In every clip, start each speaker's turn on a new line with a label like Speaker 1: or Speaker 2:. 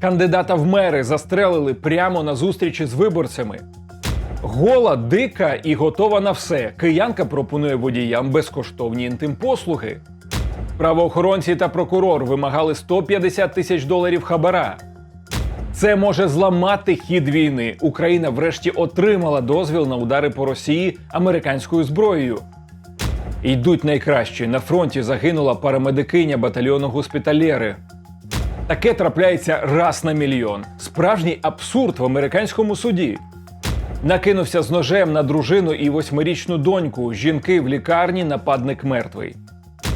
Speaker 1: Кандидата в мери застрелили прямо на зустрічі з виборцями. Гола, дика і готова на все. Киянка пропонує водіям безкоштовні інтимпослуги. Правоохоронці та прокурор вимагали 150 тисяч доларів хабара. Це може зламати хід війни. Україна врешті отримала дозвіл на удари по Росії американською зброєю. Йдуть найкращі. На фронті загинула парамедикиня батальйону госпітальєри. Таке трапляється раз на мільйон. Справжній абсурд в американському суді. Накинувся з ножем на дружину і восьмирічну доньку. Жінки в лікарні, нападник мертвий.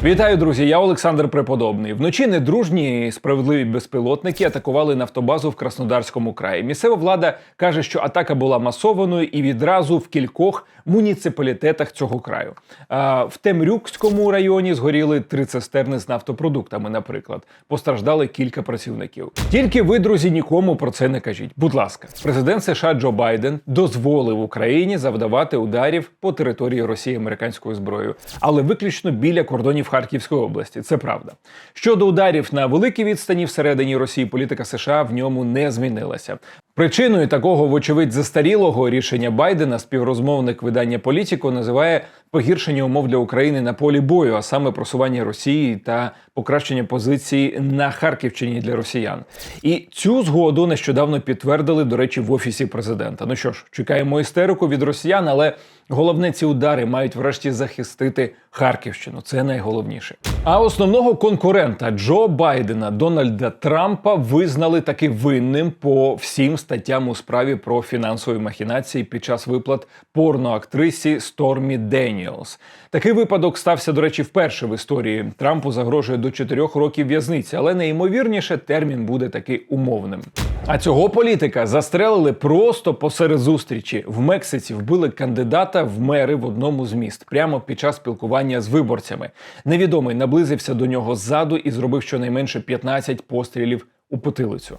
Speaker 1: Вітаю, друзі! Я Олександр Преподобний. Вночі недружні справедливі безпілотники атакували нафтобазу в Краснодарському краї. Місцева влада каже, що атака була масованою і відразу в кількох муніципалітетах цього краю. А в Темрюкському районі згоріли три цистерни з нафтопродуктами. Наприклад, постраждали кілька працівників. Тільки ви, друзі, нікому про це не кажіть. Будь ласка, президент США Джо Байден дозволив Україні завдавати ударів по території Росії американською зброєю, але виключно біля кордонів Харківської області. Це правда. Щодо ударів на великій відстані всередині Росії, політика США в ньому не змінилася. Причиною такого, вочевидь, застарілого рішення Байдена співрозмовник видання Політіко називає погіршення умов для України на полі бою, а саме просування Росії та покращення позиції на Харківщині для росіян. І цю згоду нещодавно підтвердили, до речі, в офісі президента. Ну що ж, чекаємо істерику від росіян, але головне ці удари мають врешті захистити Харківщину. Це найголовніше. А основного конкурента Джо Байдена Дональда Трампа визнали таки винним по всім статтям у справі про фінансові махінації під час виплат порноактрисі Стормі Деніелс. Такий випадок стався, до речі, вперше в історії. Трампу загрожує до 4 років в'язниці, але найімовірніше термін буде таки умовним. А цього політика застрелили просто посеред зустрічі. В Мексиці вбили кандидата в мери в одному з міст прямо під час спілкування з виборцями. Невідомий наблизився до нього ззаду і зробив щонайменше 15 пострілів у потилицю.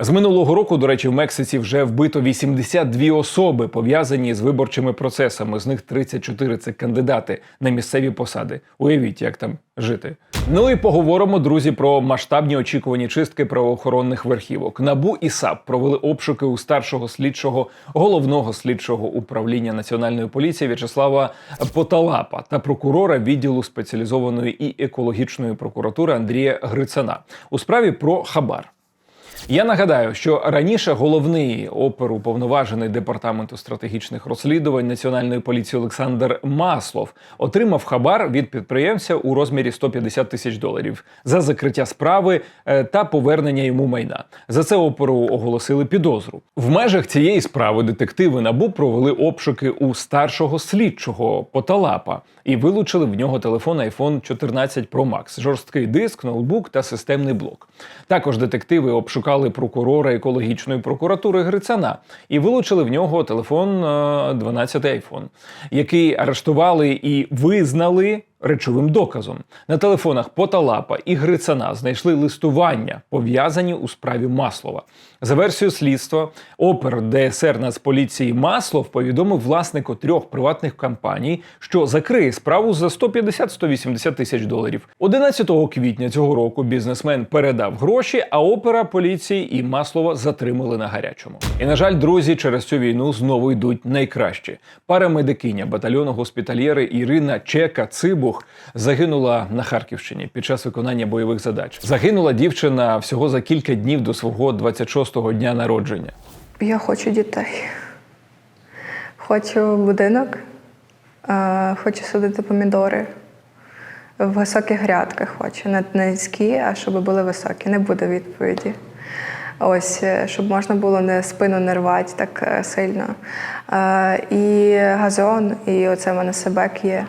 Speaker 1: З минулого року, до речі, в Мексиці вже вбито 82 особи, пов'язані з виборчими процесами. З них 34 – це кандидати на місцеві посади. Уявіть, як там жити. Ну і поговоримо, друзі, про масштабні очікувані чистки правоохоронних верхівок. Набу і САП провели обшуки у старшого слідчого головного слідчого управління національної поліції В'ячеслава Поталапа та прокурора відділу спеціалізованої і екологічної прокуратури Андрія Грицана у справі про хабар. Я нагадаю, що раніше головний оперуповноважений департаменту стратегічних розслідувань національної поліції Олександр Маслов отримав хабар від підприємця у розмірі 150 тисяч доларів за закриття справи е, та повернення йому майна. За це оперу оголосили підозру. В межах цієї справи детективи набу провели обшуки у старшого слідчого Поталапа і вилучили в нього телефон iPhone 14 Pro Max, жорсткий диск, ноутбук та системний блок. Також детективи обшукали прокурора екологічної прокуратури Грицана і вилучили в нього телефон е, 12 iPhone, який арештували і визнали. Речовим доказом на телефонах Поталапа і Грицана знайшли листування, пов'язані у справі Маслова. За версією слідства, опер ДСР Нацполіції Маслов повідомив власнику трьох приватних компаній, що закриє справу за 150-180 тисяч доларів. 11 квітня цього року бізнесмен передав гроші, а опера поліції і Маслова затримали на гарячому. І на жаль, друзі, через цю війну знову йдуть найкращі. Парамедикиня батальйону госпітальєри Ірина Чека Цибух загинула на Харківщині під час виконання бойових задач. Загинула дівчина всього за кілька днів до свого 26-го дня народження.
Speaker 2: Я хочу дітей. Хочу будинок, е, хочу садити помідори. В високих грядках хочу. Не низькі, а щоб були високі. Не буде відповіді. Ось, е, щоб можна було не спину не рвати так е, сильно. І газон, і оце в мене себек є.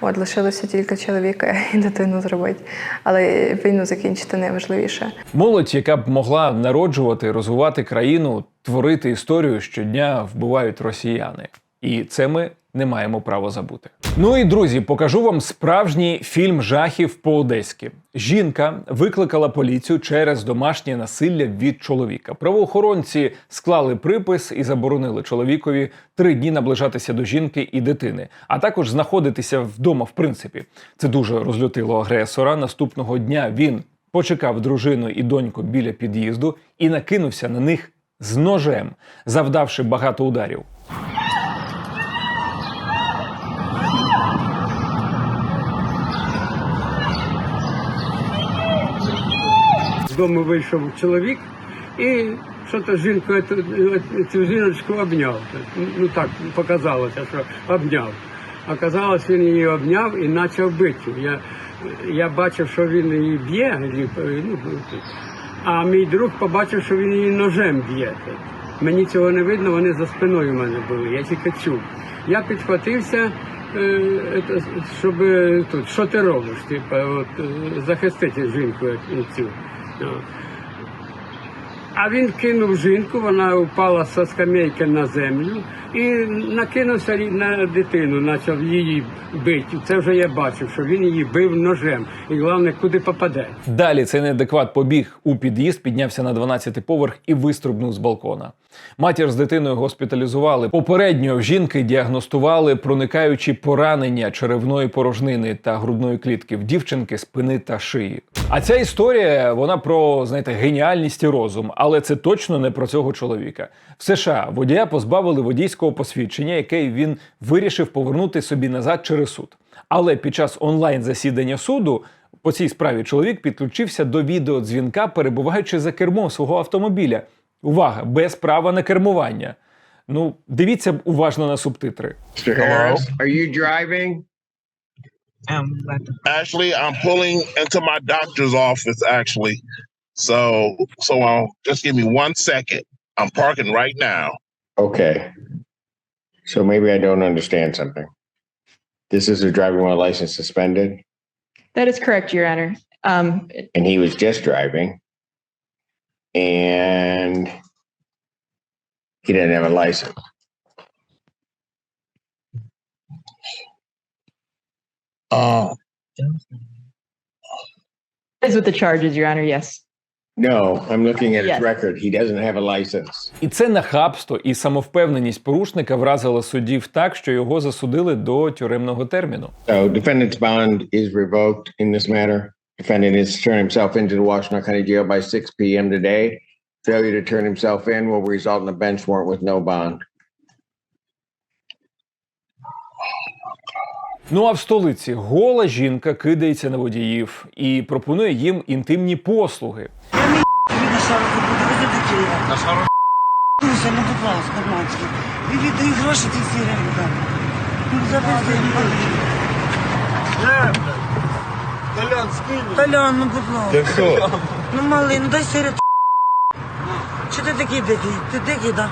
Speaker 2: От лишилося тільки чоловіка і дитину зробити. Але війну закінчити найважливіше.
Speaker 1: Молодь, яка б могла народжувати, розвивати країну, творити історію щодня вбивають росіяни. І це ми не маємо права забути. Ну і друзі, покажу вам справжній фільм жахів по-одеськи. Жінка викликала поліцію через домашнє насилля від чоловіка. Правоохоронці склали припис і заборонили чоловікові три дні наближатися до жінки і дитини, а також знаходитися вдома. В принципі, це дуже розлютило агресора. Наступного дня він почекав дружину і доньку біля під'їзду і накинувся на них з ножем, завдавши багато ударів.
Speaker 3: З дому вийшов чоловік і що-то жінку, цю жіночку обняв. Ну так показалося, що обняв. Оказалось, він її обняв і почав бити. Я, я бачив, що він її б'є, ну, а мій друг побачив, що він її ножем б'є. Мені цього не видно, вони за спиною в мене були, я тільки чув. Я підхватився, е, щоб тут, що ти робиш? Типа, от, е, захистити жінку цю. 嗯 А він кинув жінку, вона впала зі скамейки на землю і накинувся на дитину, почав її бити. Це вже я бачив, що він її бив ножем. І головне, куди попаде.
Speaker 1: Далі цей неадекват побіг у під'їзд, піднявся на 12-й поверх і вистрибнув з балкона. Матір з дитиною госпіталізували. Попередньо жінки діагностували проникаючі поранення черевної порожнини та грудної клітки в дівчинки, спини та шиї. А ця історія вона про знаєте геніальність і розум, але це точно не про цього чоловіка. В США водія позбавили водійського посвідчення, яке він вирішив повернути собі назад через суд. Але під час онлайн засідання суду по цій справі чоловік підключився до відеодзвінка, перебуваючи за кермом свого автомобіля. Увага, без права на кермування. Ну, дивіться уважно на субтитри.
Speaker 4: Are you driving?
Speaker 5: Um,
Speaker 6: Actually, I'm pulling into my doctor's office. Actually, so so um, just give me one second. I'm parking right now.
Speaker 4: Okay. So maybe I don't understand something. This is a driving while license suspended,
Speaker 7: That is correct, Your Honor. Um,
Speaker 4: and he was just driving, and he didn't have a license.
Speaker 6: Uh,
Speaker 7: is with the charges, Your Honor. Yes.
Speaker 4: No, I'm looking at his record. He doesn't have a license.
Speaker 1: І це нахабство і самовпевненість порушника вразила суддів так, що його засудили до тюремного терміну.
Speaker 4: So, defendant's bond is revoked in this matter. Defendant is turning himself into the Washington County Jail by 6 p.m. today. Failure to turn himself in will result in a bench warrant with no bond.
Speaker 1: Ну а в столиці гола жінка кидається на водіїв і пропонує їм інтимні послуги.
Speaker 5: на шару буде, ви до Києва. На шару? Дуся, ну будь ласка, мамські. Ви гроші ці всі ребята. Ну Толян, скинь. Толян, ну будь ласка. Ну малий, ну дай сири. Що ти такий дикий? Ти дикий, да?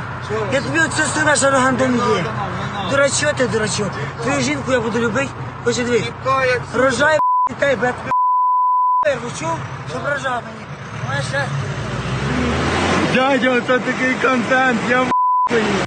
Speaker 5: Я тобі оце сина шароганда не є. Дурачо ти, дурачо. Твою жінку я буду любити. Хоче дві. Рожай, дітей, бе. перву чув, щоб рожав мені. Дядя, це такий контент,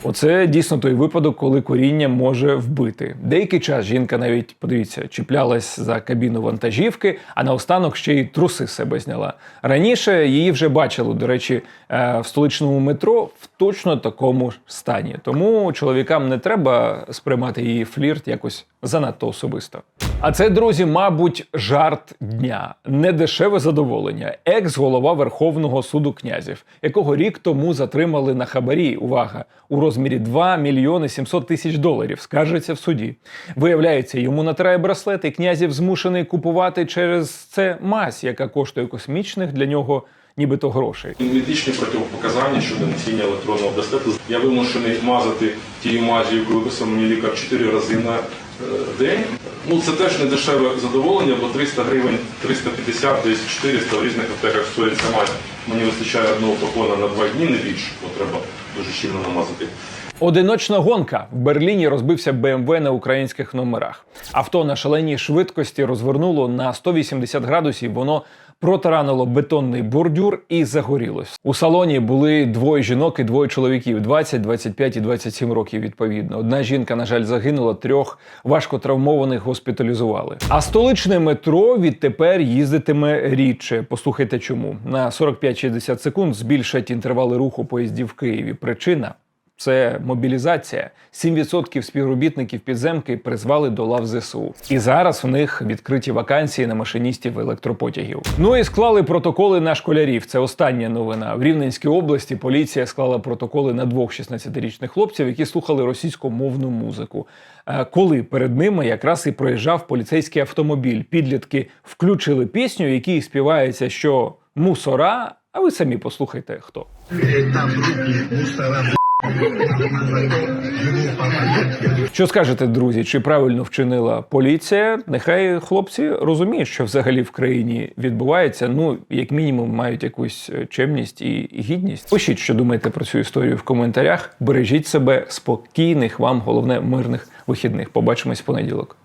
Speaker 1: Оце дійсно той випадок, коли коріння може вбити. Деякий час жінка навіть подивіться, чіплялась за кабіну вантажівки, а наостанок ще й труси себе зняла. Раніше її вже бачили, до речі, е, в столичному метро в точно такому стані. Тому чоловікам не треба сприймати її флірт якось занадто особисто. А це, друзі, мабуть, жарт дня, недешеве задоволення. Екс-голова Верховного суду князів, якого рік тому затримали на хабарі. Увага! У розмірі 2 мільйони 700 тисяч доларів, скаржиться в суді. Виявляється, йому натирає браслет, і князів змушений купувати через це мазь, яка коштує космічних для нього нібито грошей.
Speaker 8: Медичні протипоказання щодо носіння електронного браслету. Я вимушений мазати тією мазю, яку виписав мені лікар 4 рази на е, день. Ну це теж не дешеве задоволення, бо 300 гривень, 350, десь 400 в різних аптеках стоїть сама. Мені вистачає одного флакона на два дні, не більше, бо треба дуже щільно намазати.
Speaker 1: Одиночна гонка в Берліні розбився БМВ на українських номерах. Авто на шаленій швидкості розвернуло на 180 градусів. Воно протаранило бетонний бордюр і загорілось. У салоні були двоє жінок і двоє чоловіків 20, 25 і 27 років відповідно. Одна жінка, на жаль, загинула, трьох важко травмованих госпіталізували. А столичне метро відтепер їздитиме рідше. Послухайте, чому на 45-60 секунд збільшать інтервали руху поїздів в Києві. Причина це мобілізація. 7% співробітників підземки призвали до лав ЗСУ. І зараз в них відкриті вакансії на машиністів електропотягів. Ну і склали протоколи на школярів. Це остання новина. В Рівненській області поліція склала протоколи на двох 16-річних хлопців, які слухали російськомовну музику. Е, Коли перед ними якраз і проїжджав поліцейський автомобіль. Підлітки включили пісню, якій співається, що мусора. А ви самі послухайте хто. Що скажете, друзі? Чи правильно вчинила поліція? Нехай хлопці розуміють, що взагалі в країні відбувається. Ну, як мінімум, мають якусь е, чемність і гідність. Пишіть, що думаєте про цю історію в коментарях. Бережіть себе спокійних вам, головне, мирних вихідних. Побачимось в понеділок.